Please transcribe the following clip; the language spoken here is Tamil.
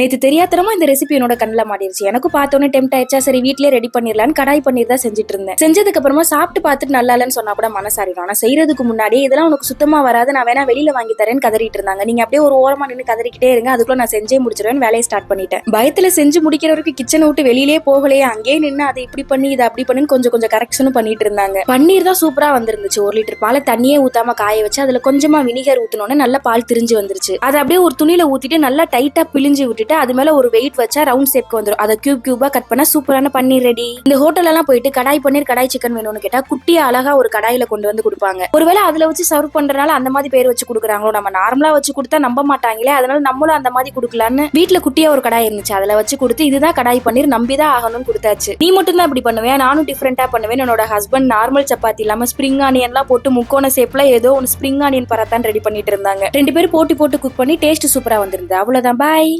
நேற்று தெரியாதனமா இந்த ரெசிபி என்னோட கண்ணில் மாட்டிருச்சு. எனக்கும் பார்த்தோன்னே டெம்ட் ஆயிடுச்சா? சரி வீட்லயே ரெடி பண்ணிடலான்னு கடாய் பன்னீர் தான் செஞ்சுட்டு இருந்தேன். செஞ்சதுக்கு அப்புறமா சாப்பிட்டு பார்த்துட்டு நல்லா இல்லைன்னு சொன்னா கூட மனசாரிடும். ஆனால் செய்யறதுக்கு முன்னாடி இதெல்லாம் உனக்கு சுத்தமா வராது. நான் வேணா வெளியில வாங்கி தரேன்னு கதறிட்டு இருந்தாங்க. நீங்க அப்படியே ஒரு ஓரமா நின்று கதறிக்கிட்டே இருங்க. அதுக்குள்ள நான் செஞ்சே முடிச்சிருவேன் வேலையை ஸ்டார்ட் பண்ணிட்டேன். பயத்துல செஞ்சு முடிக்கிற வரைக்கும் கிச்சனை விட்டு வெளியிலே போகலையே. அங்கேயே நின்று அதை இப்படி பண்ணி இதை அப்படி பண்ணின்னு கொஞ்சம் கொஞ்சம் கரெக்ஷனும் பண்ணிட்டு இருந்தாங்க. பன்னீர் தான் சூப்பரா வந்திருந்துச்சு. ஒரு லிட்டர் பாலை தண்ணியே ஊத்தாம காய வச்சு அதுல கொஞ்சமா வினிகர் ஊத்தினோடனே நல்லா பால் திரிஞ்சு வந்துருச்சு. அதை அப்படியே ஒரு துணியில ஊத்திட்டு நல்லா டைட்டா பிழிஞ்சு விட்டுட்டு அது மேல ஒரு வெயிட் வச்சா ரவுண்ட் ஷேப்க்கு வந்துடும் அதை கியூப் கியூபா கட் பண்ணா சூப்பரான பன்னீர் ரெடி இந்த ஹோட்டல் எல்லாம் போயிட்டு கடாய் பன்னீர் கடாய் சிக்கன் வேணும்னு கேட்டா குட்டியா அழகா ஒரு கடாயில கொண்டு வந்து கொடுப்பாங்க. ஒருவேளை அதுல வச்சு சர்வ் பண்றதுனால அந்த மாதிரி பேர் வச்சு கொடுக்குறாங்களோ நம்ம நார்மலா வச்சு கொடுத்தா நம்ப மாட்டாங்களே அதனால நம்மளும் அந்த மாதிரி கொடுக்கலான்னு வீட்டுல குட்டியா ஒரு கடாய் இருந்துச்சு அதுல வச்சு கொடுத்து இதுதான் கடாய் பன்னீர் நம்பிதான் ஆகணும்னு கொடுத்தாச்சு. நீ மட்டும் தான் இப்படி பண்ணுவேன் நானும் டிஃப்ரெண்டா பண்ணுவேன் என்னோட ஹஸ்பண்ட் நார்மல் சப்பாத்தி இல்லாம ஸ்ப்ரிங் ஆனியன்லாம் போட்டு முக்கோண ஷேப்ல ஏதோ ஒன்று ஸ்ப்ரிங் ஆனியன் பரத்தான் ரெடி பண்ணிட்டு இருந்தாங்க. ரெண்டு பேரும் போட்டி போட்டு குக் பண்ணி டேஸ்ட் சூப்பரா வந்திருந்தது. அவ்வளவுதான். பாய்